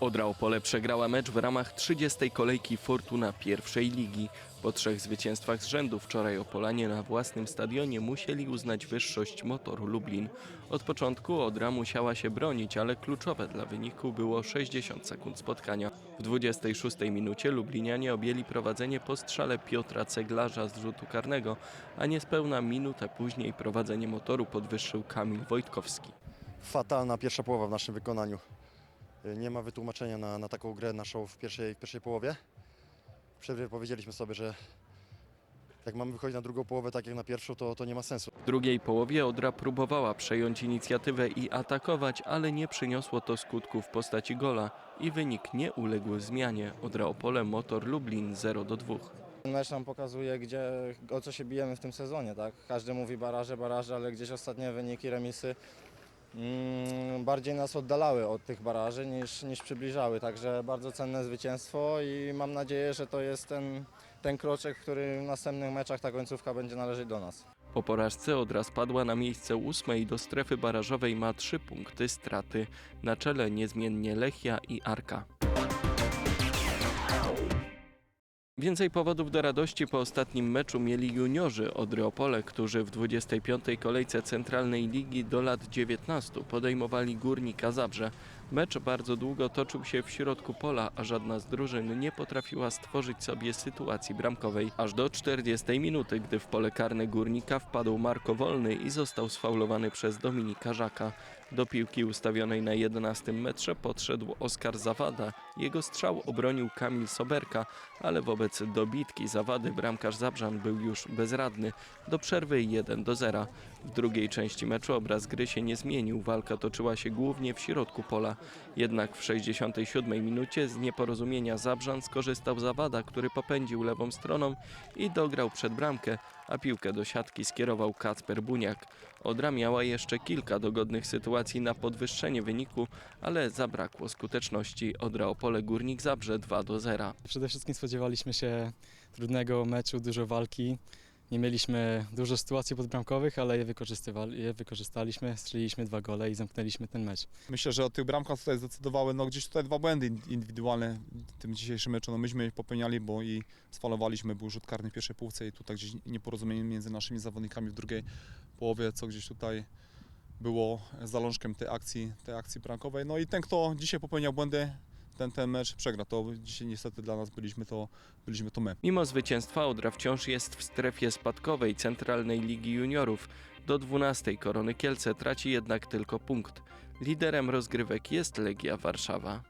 Odra Opole przegrała mecz w ramach 30. kolejki Fortuna pierwszej ligi. Po trzech zwycięstwach z rzędu wczoraj Opolanie na własnym stadionie musieli uznać wyższość motoru Lublin. Od początku Odra musiała się bronić, ale kluczowe dla wyniku było 60 sekund spotkania. W 26 minucie Lublinianie objęli prowadzenie po strzale Piotra Ceglarza z rzutu karnego, a niespełna minutę później prowadzenie motoru podwyższył Kamil Wojtkowski. fatalna pierwsza połowa w naszym wykonaniu. Nie ma wytłumaczenia na, na taką grę naszą w pierwszej, w pierwszej połowie. W przerwie powiedzieliśmy sobie, że jak mamy wychodzić na drugą połowę tak jak na pierwszą, to, to nie ma sensu. W drugiej połowie Odra próbowała przejąć inicjatywę i atakować, ale nie przyniosło to skutku w postaci gola i wynik nie uległ zmianie. Odra Opole Motor Lublin 0 do 2. Mecz nam pokazuje, gdzie, o co się bijemy w tym sezonie. Tak? Każdy mówi baraże, baraże, ale gdzieś ostatnie wyniki, remisy bardziej nas oddalały od tych baraży niż, niż przybliżały. Także bardzo cenne zwycięstwo i mam nadzieję, że to jest ten, ten kroczek, który w następnych meczach ta końcówka będzie należeć do nas. Po porażce Odra spadła na miejsce ósme i do strefy barażowej ma 3 punkty straty. Na czele niezmiennie Lechia i Arka. Więcej powodów do radości po ostatnim meczu mieli juniorzy Odry Opole, którzy w 25. kolejce Centralnej Ligi do lat 19 podejmowali Górnika Zabrze. Mecz bardzo długo toczył się w środku pola, a żadna z drużyn nie potrafiła stworzyć sobie sytuacji bramkowej. Aż do 40 minuty, gdy w pole karne Górnika wpadł Marko Wolny i został sfaulowany przez Dominika Żaka. Do piłki ustawionej na 11 metrze podszedł Oskar Zawada. Jego strzał obronił Kamil Soberka, ale wobec dobitki Zawady bramkarz Zabrzan był już bezradny. Do przerwy 1 do 0. W drugiej części meczu obraz gry się nie zmienił. Walka toczyła się głównie w środku pola. Jednak w 67 minucie z nieporozumienia Zabrzan skorzystał Zawada, który popędził lewą stroną i dograł przed bramkę, a piłkę do siatki skierował Kacper Buniak. Odra miała jeszcze kilka dogodnych sytuacji na podwyższenie wyniku, ale zabrakło skuteczności. Odra Opole Górnik Zabrze 2 do 0. Przede wszystkim spodziewaliśmy się trudnego meczu, dużo walki. Nie mieliśmy dużo sytuacji podbramkowych, ale je, je wykorzystaliśmy, strzeliliśmy dwa gole i zamknęliśmy ten mecz. Myślę, że o tych bramkach tutaj zdecydowały no, gdzieś tutaj dwa błędy in- indywidualne w tym dzisiejszym meczu. No, myśmy je popełniali, bo i sfalowaliśmy, był rzut karny w pierwszej półce i tutaj gdzieś nieporozumienie między naszymi zawodnikami w drugiej połowie, co gdzieś tutaj było zalążkiem tej akcji, tej akcji bramkowej. No i ten, kto dzisiaj popełniał błędy, ten, ten mecz przegra. To dzisiaj niestety dla nas byliśmy to, byliśmy to my. Mimo zwycięstwa Odra wciąż jest w strefie spadkowej Centralnej Ligi Juniorów. Do 12 Korony Kielce traci jednak tylko punkt. Liderem rozgrywek jest Legia Warszawa.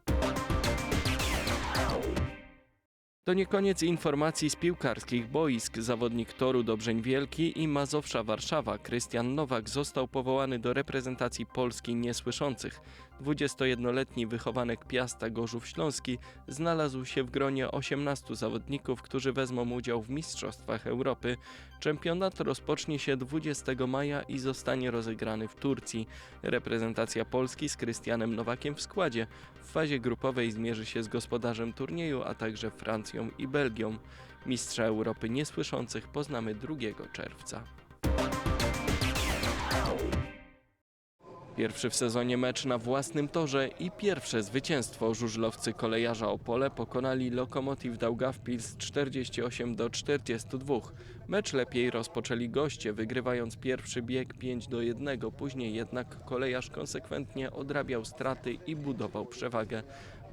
To nie koniec informacji z piłkarskich boisk. Zawodnik Toru Dobrzeń Wielki i Mazowsza Warszawa Krystian Nowak został powołany do reprezentacji Polski niesłyszących. 21-letni wychowanek Piasta Gorzów Śląski znalazł się w gronie 18 zawodników, którzy wezmą udział w Mistrzostwach Europy. Czempionat rozpocznie się 20 maja i zostanie rozegrany w Turcji. Reprezentacja Polski z Krystianem Nowakiem w składzie w fazie grupowej zmierzy się z gospodarzem turnieju, a także Francją i Belgią. Mistrza Europy niesłyszących poznamy 2 czerwca. Pierwszy w sezonie mecz na własnym torze i pierwsze zwycięstwo. Żużlowcy kolejarza Opole pokonali Lokomotiv Daugavpils 48 do 42. Mecz lepiej rozpoczęli goście, wygrywając pierwszy bieg 5 do 1. Później jednak kolejarz konsekwentnie odrabiał straty i budował przewagę.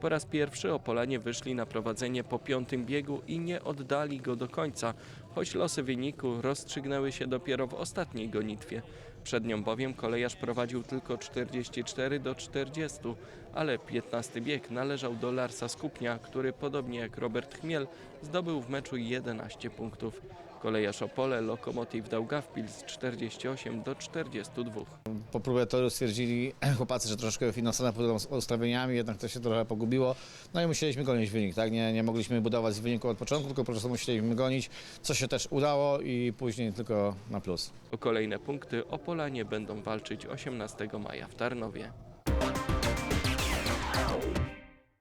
Po raz pierwszy Opolanie wyszli na prowadzenie po piątym biegu i nie oddali go do końca, choć losy wyniku rozstrzygnęły się dopiero w ostatniej gonitwie. Przed nią bowiem kolejarz prowadził tylko 44 do 40, ale 15 bieg należał do Larsa Skupnia, który podobnie jak Robert Chmiel zdobył w meczu 11 punktów. Kolejarz Opole Lokomotiv Daugavpils 48 do 42. Po próbie toru stwierdzili chłopacy, że troszkę finansowo podobną z ustawieniami, jednak to się trochę pogubiło. No i musieliśmy gonić wynik, tak? Nie, nie mogliśmy budować wyniku od początku, tylko po prostu musieliśmy gonić, co się też udało i później tylko na plus. O kolejne punkty Opolanie będą walczyć 18 maja w Tarnowie.